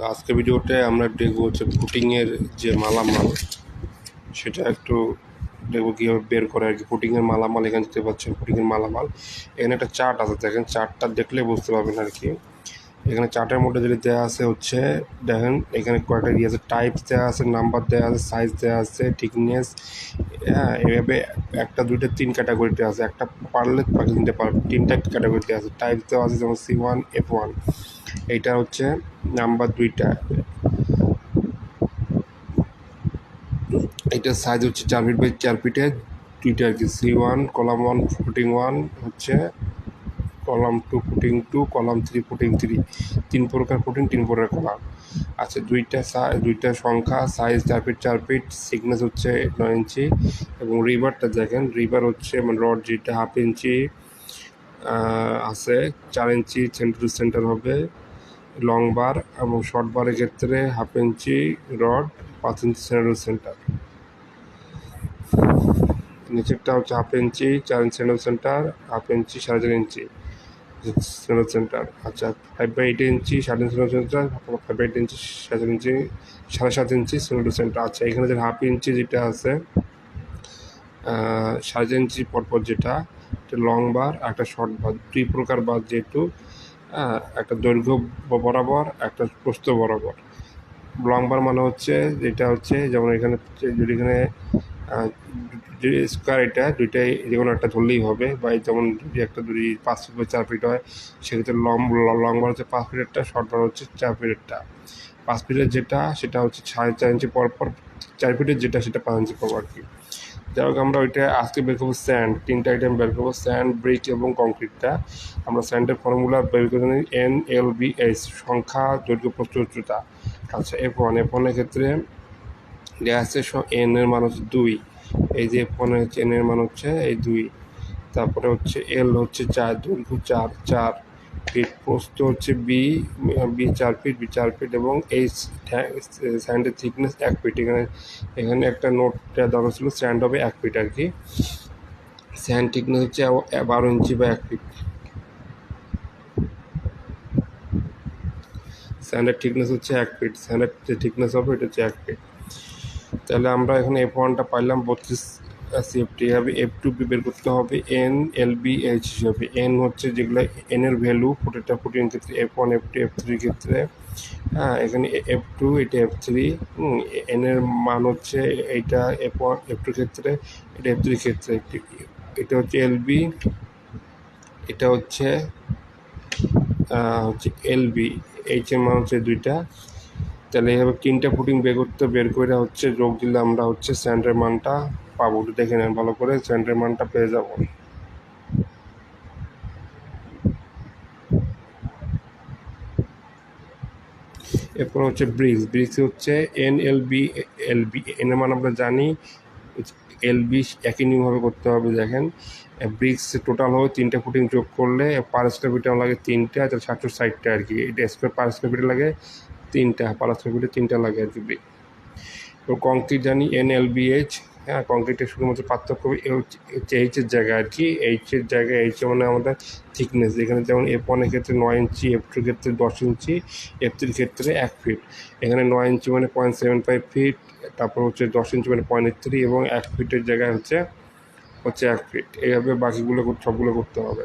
তো আজকে ভিডিওতে আমরা দেখব হচ্ছে ফুটিংয়ের যে মালামাল, সেটা একটু দেখব কীভাবে বের করে আর কি। ফুটিংয়ের মালামাল, এখানে দেখতে পাচ্ছেন ফুটিংয়ের মালামাল। এখানে একটা চার্ট আছে, দেখেন চার্টটা দেখলে বুঝতে পারবেন আর কি। এখানে চার্টের মধ্যে যেটা দেওয়া আছে হচ্ছে, দেখেন, এখানে কয়েকটা ইয়ে আছে টাইপস দেওয়া আছে নাম্বার দেওয়া আছে সাইজ দেওয়া আছে থিকনেস হ্যাঁ এভাবে একটা, দুইটা, তিন ক্যাটাগরিতে আছে। একটা পারলে বাকি তিনটে পার, তিনটা ক্যাটাগরিতে আছে। টাইপস দেওয়া আছে, যেমন সি ওয়ান এফ ওয়ান এইটা হচ্ছে নাম্বার দুইটা। এইটার সাইজ হচ্ছে চার ফিট বাই চার ফিটে দুইটা আর কি C one column one footing one হচ্ছে column two footing two column three footing three তিন প্রকার ফুটিং তিন প্রকার কলাম। আচ্ছা দুইটা দুইটা সংখ্যা সাইজ চার ফিট চার ফিট সিকনেস হচ্ছে নয় ইঞ্চি। এবং রিভারটা দেখেন রিভার হচ্ছে মানে রড যেটা হাফ ইঞ্চি আছে, চার ইঞ্চি সেন্টার টু সেন্টার হবে। লং বার এবং শর্ট বারের ক্ষেত্রে হাফ ইঞ্চি রড পাঁচ ইঞ্চি সেন্টার টু সেন্টার নিচেরটা হচ্ছে হাফ ইঞ্চি, চার ইঞ্চি সেন্টার হাফ ইঞ্চি সাড়ে চার ইঞ্চি। সেন্টার সেন্টার আচ্ছা ফাইভ বাই এইট ইঞ্চি সাড়ে তিন centre five by eight inch চার ইঞ্চি সাড়ে সাত ইঞ্চি টু সেন্টার আচ্ছা এখানে যে হাফ ইঞ্চি যেটা আছে সাড়ে ইঞ্চি পরপর যেটা একটা লং বার একটা শর্ট বার দুই প্রকার বার যেহেতু একটা দৈর্ঘ্য বরাবর একটা প্রস্থ বরাবর লং বার মানে হচ্ছে যেটা হচ্ছে যেমন এখানে যদি এখানে স্কোয়ার এটা, দুইটাই যে কোনো একটা ধরলেই হবে। বা যেমন যদি একটা যদি পাঁচ ফিট বা চার ফিট হয়, সেক্ষেত্রে লং লং বার হচ্ছে পাঁচ ফিটেরটা শর্ট বার হচ্ছে চার ফিটেরটা পাঁচ ফিটের যেটা, সেটা হচ্ছে সাড়ে চার ইঞ্চি পর পর, চার ফিটের যেটা, সেটা পাঁচ ইঞ্চি পর আর কি। যাই হোক, আমরা ওইটা আজকে বের করব স্যান্ড তিনটা আইটেম বের করব স্যান্ড ব্রিক এবং কংক্রিটটা আমরা স্যান্ডের ফর্মুলা বের করে নিই এন এল বি এস সংখ্যা, দৈর্ঘ্য প্রস্থ উচ্চতা আচ্ছা এফ ওয়ান এফ ওয়ানের ক্ষেত্রে দেওয়া আছে এন এর মান হচ্ছে দুই। এই যে ওয়ানের হচ্ছে এন এর মান হচ্ছে এই দুই। তারপরে হচ্ছে এল হচ্ছে চার, দৈর্ঘ্য চার চার ফিট প্রস্থ হচ্ছে বি বি চার ফিট বি চার ফিট এবং এই স্যান্ডের থিকনেস এক ফিট এখানে এখানে একটা নোট দরকার ছিল স্যান্ড হবে এক ফিট আর কি স্যান্ড থিকনেস হচ্ছে বারো ইঞ্চি বা এক ফিট স্যান্ডের থিকনেস হচ্ছে এক ফিট স্যান্ডের যে থিকনেস হবে, এটা হচ্ছে এক ফিট তাহলে আমরা এখানে এফ ওয়ানটা পাইলাম বত্রিশ সিএফটি হবে এফ টু বের করতে হবে এন এল বি এইচ হিসাবে। এন হচ্ছে যেগুলো এন এর ভ্যালু প্রত্যেকটা প্রোটিন ক্ষেত্রে F one F two F থ্রির ক্ষেত্রে। হ্যাঁ এখানে এফ টু এটা এফ থ্রি এন এর মান হচ্ছে এইটা এফ ওয়ান এফ টুর ক্ষেত্রে, এটা এফ থ্রির ক্ষেত্রে। এটা হচ্ছে এল বি এটা হচ্ছে হচ্ছে এল বি এইচ এর মান হচ্ছে দুইটা। তাহলে এইভাবে তিনটে ফুটিং বের করতে, বের করে হচ্ছে যোগ দিলে আমরা হচ্ছে স্যান্ডের মানটা পাবো। দেখে নেন ভালো করে স্যান্ডের মানটা পেয়ে যাব। এরপর হচ্ছে ব্রিক্স ব্রিক্স হচ্ছে N L B L B N এর মান আমরা জানি, এল বি একই নিয়মভাবে করতে হবে, দেখেন। ব্রিক্স টোটাল হবে তিনটে ফুটিং যোগ করলে পার স্কোয়ার ফিটে লাগে তিনটে, আর সাতশো ষাটটা আর কি। এটা স্কোয়ার পার স্কোয়ার ফিটে লাগে তিনটা ফিটে তিনটা লাগে আর কি ব্রিক কংক্রিট জানি এন এল বি এইচ হ্যাঁ কংক্রিটের শুধুমাত্র পার্থক্য হচ্ছে এইচের জায়গা আর কি। এইচের জায়গায় এইচ মানে আমাদের থিকনেস এখানে যেমন এফ ওয়ানের ক্ষেত্রে নয় ইঞ্চি এফ টুর ক্ষেত্রে দশ ইঞ্চি এফ থ্রির ক্ষেত্রে এক ফিট এখানে নয় ইঞ্চি মানে পয়েন্ট সেভেন ফাইভ ফিট তারপর হচ্ছে দশ ইঞ্চি মানে পয়েন্ট থ্রি এবং এক ফিটের জায়গায় হচ্ছে হচ্ছে এক ফিট এইভাবে বাকিগুলো সবগুলো করতে হবে।